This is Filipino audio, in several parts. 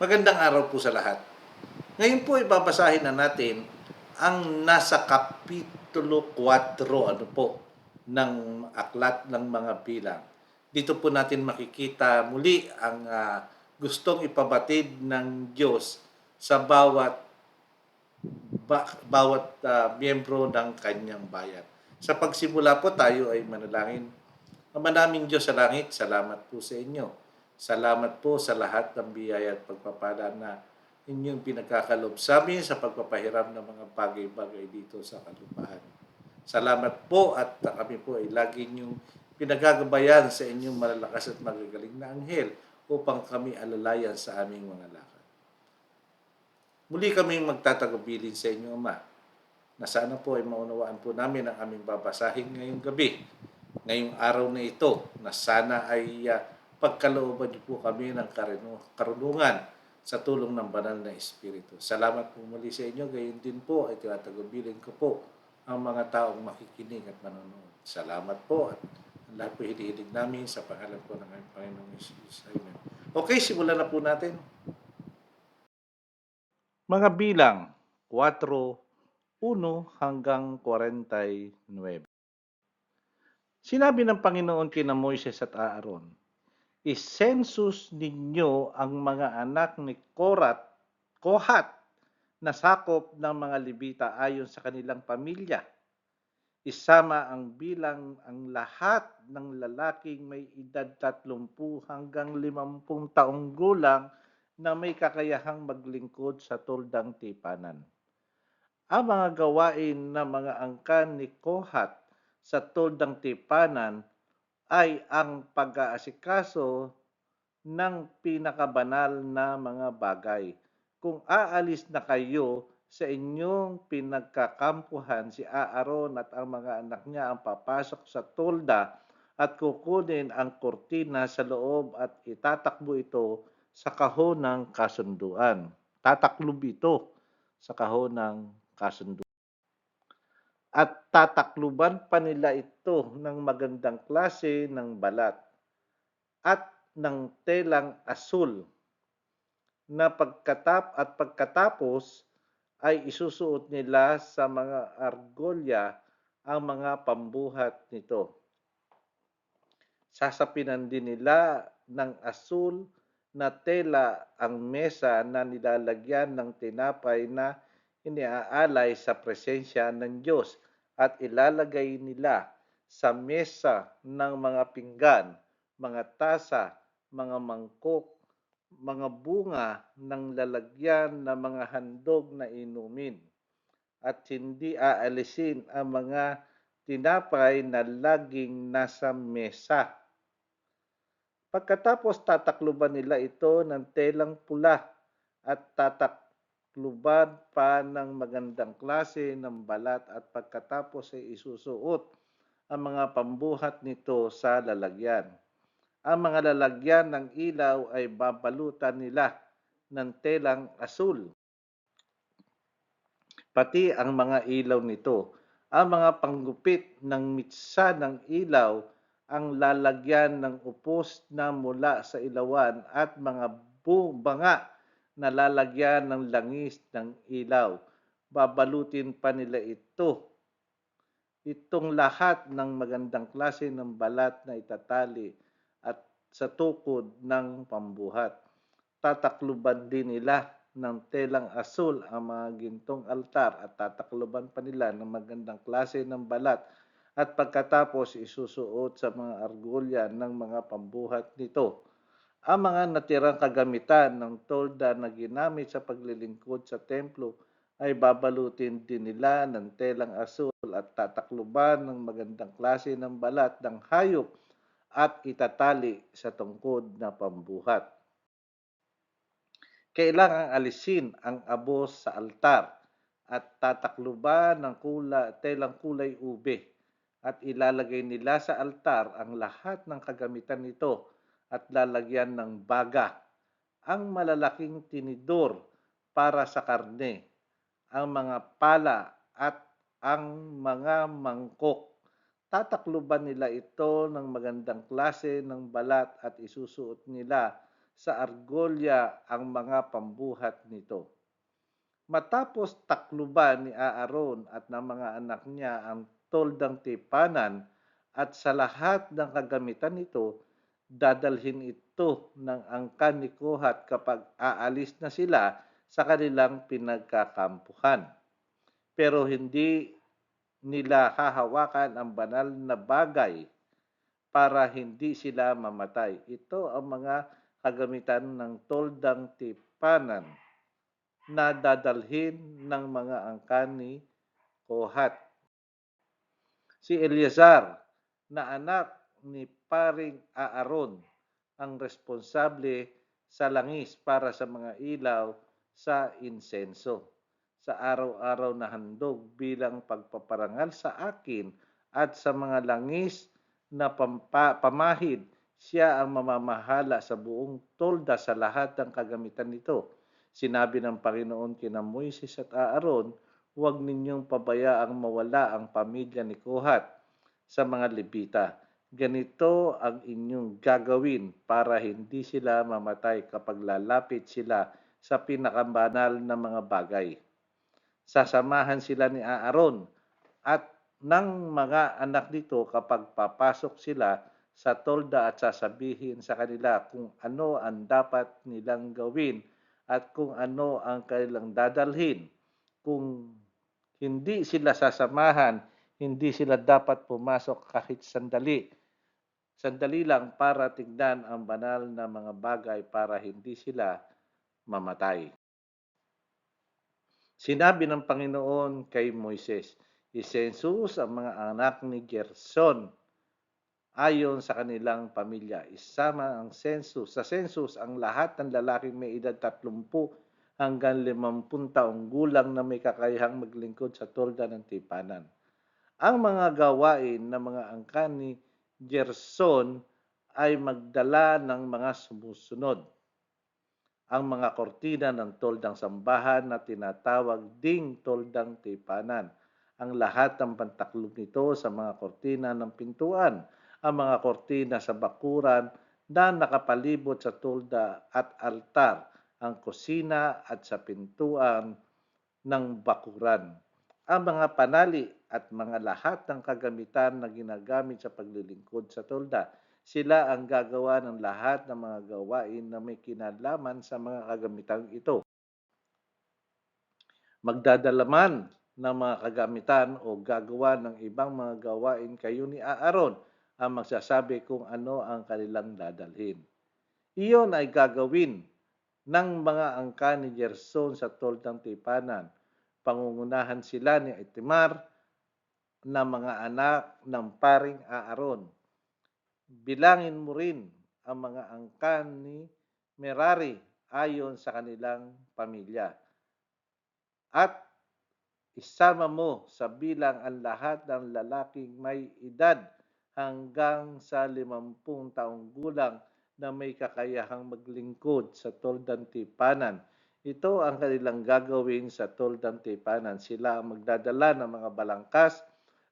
Magandang araw po sa lahat. Ngayon po ibabasahin na natin ang nasa Kapitulo 4 ano po ng aklat ng mga bilang. Dito po natin makikita muli ang ah, gustong ipabatid ng Diyos sa bawat ba, bawat ah, miyembro ng kanyang bayan. Sa pagsimula po tayo ay manalangin. Ama naming Diyos sa langit, salamat po sa inyo. Salamat po sa lahat ng biyaya at pagpapala na inyong pinagkakalob sa amin sa pagpapahiram ng mga bagay-bagay dito sa kalupaan. Salamat po at kami po ay lagi inyong pinagagabayan sa inyong malalakas at magagaling na anghel upang kami alalayan sa aming mga lakad. Muli kaming magtatagabilin sa inyo, Ama, na sana po ay maunawaan po namin ang aming babasahin ngayong gabi, ngayong araw na ito, na sana ay uh, pagkalooban niyo po kami ng karunu- karunungan sa tulong ng banal na Espiritu. Salamat po muli sa inyo. Gayon din po ay tinatagubilin ko po ang mga taong makikinig at manonood. Salamat po at lahat po hinihilig namin sa pangalan po ng aming Panginoong Jesus. Amen. Okay, simulan na po natin. Mga bilang 4, 1 hanggang 49. Sinabi ng Panginoon kina Moises at Aaron, Isensus ninyo ang mga anak ni Korat, Kohat, na sakop ng mga Libita ayon sa kanilang pamilya. Isama ang bilang ang lahat ng lalaking may edad 30 hanggang 50 taong gulang na may kakayahang maglingkod sa tuldang tipanan. Ang mga gawain ng mga angkan ni Kohat sa tuldang tipanan ay ang pag-aasikaso ng pinakabanal na mga bagay. Kung aalis na kayo sa inyong pinagkakampuhan, si Aaron at ang mga anak niya ang papasok sa tulda at kukunin ang kurtina sa loob at itatakbo ito sa kahon ng kasunduan. Tataklob ito sa kahon ng kasunduan. At tatakluban pa nila ito ng magandang klase ng balat at ng telang asul na pagkatap at pagkatapos ay isusuot nila sa mga argolya ang mga pambuhat nito. Sasapinan din nila ng asul na tela ang mesa na nilalagyan ng tinapay na iniaalay sa presensya ng Diyos at ilalagay nila sa mesa ng mga pinggan, mga tasa, mga mangkok, mga bunga ng lalagyan ng mga handog na inumin at hindi aalisin ang mga tinapay na laging nasa mesa. Pagkatapos tatakluban nila ito ng telang pula at tatakluban pa ng magandang klase ng balat at pagkatapos ay isusuot ang mga pambuhat nito sa lalagyan. Ang mga lalagyan ng ilaw ay babalutan nila ng telang asul. Pati ang mga ilaw nito. Ang mga panggupit ng mitsa ng ilaw ang lalagyan ng upos na mula sa ilawan at mga banga na lalagyan ng langis ng ilaw. Babalutin pa nila ito. Itong lahat ng magandang klase ng balat na itatali at sa tukod ng pambuhat. Tatakluban din nila ng telang asul ang mga gintong altar at tatakluban pa nila ng magandang klase ng balat at pagkatapos isusuot sa mga argolya ng mga pambuhat nito. Ang mga natirang kagamitan ng tolda na ginamit sa paglilingkod sa templo ay babalutin din nila ng telang asul at tatakluban ng magandang klase ng balat ng hayop at itatali sa tungkod na pambuhat. Kailangang alisin ang abos sa altar at tatakluban ng kula, telang kulay ube at ilalagay nila sa altar ang lahat ng kagamitan nito at lalagyan ng baga, ang malalaking tinidor para sa karne, ang mga pala at ang mga mangkok. Tatakluban nila ito ng magandang klase ng balat at isusuot nila sa argolya ang mga pambuhat nito. Matapos takluban ni Aaron at ng mga anak niya ang toldang tipanan at sa lahat ng kagamitan nito, dadalhin ito ng angkan ni Kohat kapag aalis na sila sa kanilang pinagkakampuhan. Pero hindi nila hahawakan ang banal na bagay para hindi sila mamatay. Ito ang mga kagamitan ng toldang tipanan na dadalhin ng mga angkan ni Kohat. Si Eleazar na anak ni paring Aaron ang responsable sa langis para sa mga ilaw sa insenso sa araw-araw na handog bilang pagpaparangal sa akin at sa mga langis na pampa, pamahid siya ang mamamahala sa buong tolda sa lahat ng kagamitan nito Sinabi ng Panginoon kina Moises at Aaron, huwag ninyong pabayaang mawala ang pamilya ni Kohat sa mga Levita. Ganito ang inyong gagawin para hindi sila mamatay kapag lalapit sila sa pinakabanal na mga bagay. Sasamahan sila ni Aaron at ng mga anak nito kapag papasok sila sa tolda at sasabihin sa kanila kung ano ang dapat nilang gawin at kung ano ang kailang dadalhin. Kung hindi sila sasamahan, hindi sila dapat pumasok kahit sandali. Sandali lang para tignan ang banal na mga bagay para hindi sila mamatay. Sinabi ng Panginoon kay Moises, isensus ang mga anak ni Gerson ayon sa kanilang pamilya. Isama ang census. Sa census, ang lahat ng lalaking may edad 30 hanggang 50 taong gulang na may kakayahang maglingkod sa tolda ng tipanan. Ang mga gawain ng mga angkan ni Gerson ay magdala ng mga sumusunod. Ang mga kortina ng toldang sambahan na tinatawag ding toldang tipanan. Ang lahat ng pantaklog nito sa mga kortina ng pintuan ang mga kortina sa bakuran na nakapalibot sa tulda at altar, ang kusina at sa pintuan ng bakuran. Ang mga panali at mga lahat ng kagamitan na ginagamit sa paglilingkod sa tulda, sila ang gagawa ng lahat ng mga gawain na may kinalaman sa mga kagamitan ito. Magdadalaman ng mga kagamitan o gagawa ng ibang mga gawain kayo ni Aaron ang magsasabi kung ano ang kanilang dadalhin. Iyon ay gagawin ng mga angka ni Gerson sa toldang tipanan. Pangungunahan sila ni Itimar na mga anak ng paring Aaron. Bilangin mo rin ang mga angka ni Merari ayon sa kanilang pamilya. At isama mo sa bilang ang lahat ng lalaking may edad hanggang sa 50 taong gulang na may kakayahang maglingkod sa Toldan Tipanan. Ito ang kanilang gagawin sa Toldan Tipanan. Sila ang magdadala ng mga balangkas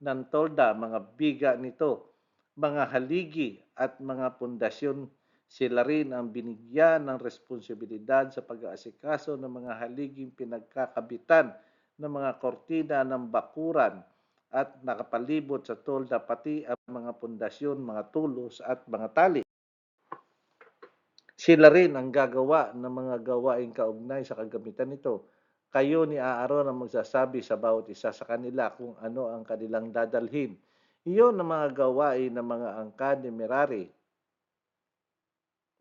ng tolda, mga biga nito, mga haligi at mga pundasyon. Sila rin ang binigyan ng responsibilidad sa pag-aasikaso ng mga haliging pinagkakabitan ng mga kortina ng bakuran at nakapalibot sa tolda pati ang mga pundasyon, mga tulos at mga tali. Sila rin ang gagawa ng mga gawain kaugnay sa kagamitan nito. Kayo ni Aaron ang magsasabi sa bawat isa sa kanila kung ano ang kanilang dadalhin. Iyon ang mga gawain ng mga angkan ni Merari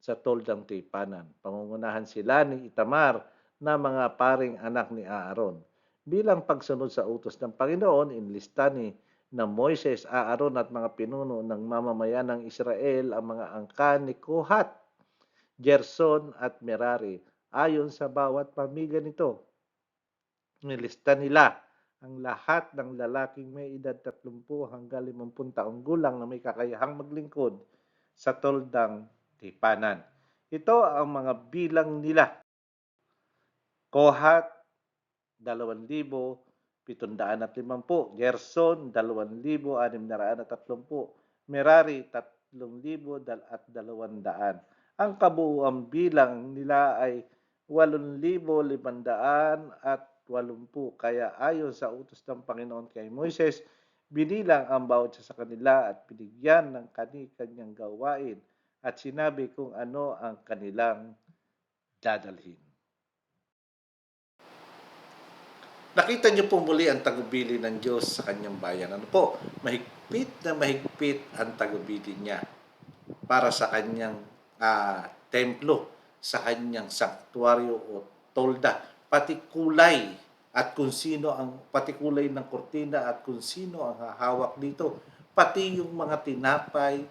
sa toldang tipanan. Pangungunahan sila ni Itamar na mga paring anak ni Aaron bilang pagsunod sa utos ng Panginoon, inlista ni na Moises, Aaron at mga pinuno ng mamamayan ng Israel ang mga angkan ni Kohat, Gerson at Merari ayon sa bawat pamilya nito. Nilista nila ang lahat ng lalaking may edad 30 hanggang 50 taong gulang na may kakayahang maglingkod sa toldang tipanan. Ito ang mga bilang nila. Kohat, 2,750. Gerson, 2,630. Merari, 3,200. Ang kabuuang bilang nila ay 8,580 kaya ayon sa utos ng Panginoon kay Moises, binilang ang bawat sa kanila at binigyan ng kani-kanyang gawain at sinabi kung ano ang kanilang dadalhin. Nakita niyo po muli ang tagubili ng Diyos sa kanyang bayan. Ano po? Mahigpit na mahigpit ang tagubili niya para sa kanyang ah, templo, sa kanyang sanktuaryo o tolda. Pati kulay at kung sino ang pati kulay ng kortina at kung sino ang hahawak dito. Pati yung mga tinapay,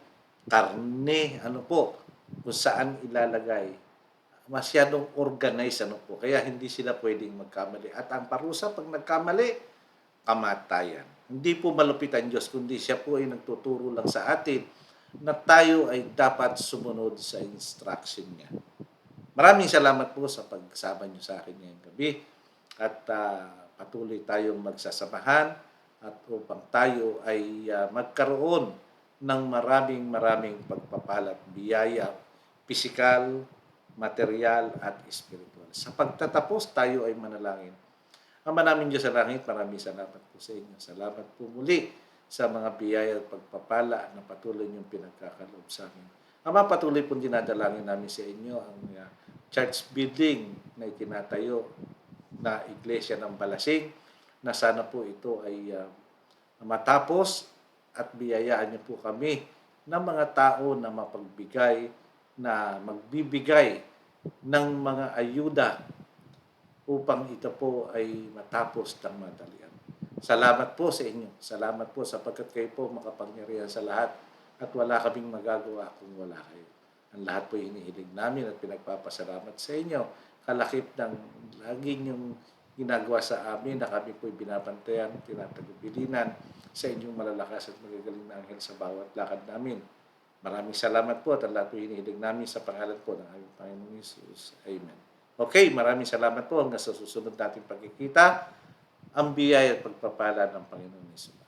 karne, ano po, kung saan ilalagay masyadong organized ano po. Kaya hindi sila pwedeng magkamali. At ang parusa pag nagkamali, kamatayan. Hindi po malupit ang Diyos, kundi siya po ay nagtuturo lang sa atin na tayo ay dapat sumunod sa instruction niya. Maraming salamat po sa pagsama niyo sa akin ngayong gabi at ah, patuloy tayong magsasamahan at upang tayo ay ah, magkaroon ng maraming maraming pagpapalat, biyaya, pisikal, material at spiritual. Sa pagtatapos, tayo ay manalangin. Ama namin Diyos sa langit, maraming salamat po sa inyo. Salamat po muli sa mga biyaya at pagpapala na patuloy niyong pinagkakaloob sa amin. Ama, patuloy pong dinadalangin namin sa inyo ang uh, church building na itinatayo na Iglesia ng Balasing na sana po ito ay uh, matapos at biyayaan niyo po kami ng mga tao na mapagbigay na magbibigay ng mga ayuda upang ito po ay matapos ng madalian. Salamat po sa inyo. Salamat po sapagkat kayo po makapangyarihan sa lahat at wala kaming magagawa kung wala kayo. Ang lahat po inihiling namin at pinagpapasalamat sa inyo. Kalakip ng lagi niyong ginagawa sa amin na kami po binabantayan, tinatagubilinan sa inyong malalakas at magagaling na anghel sa bawat lakad namin. Maraming salamat po at ang lahat po hinihiling namin sa pangalan po ng aming Panginoon Jesus. Amen. Okay, maraming salamat po hanggang sa susunod nating pagkikita. Ang biyaya at pagpapala ng Panginoon Jesus.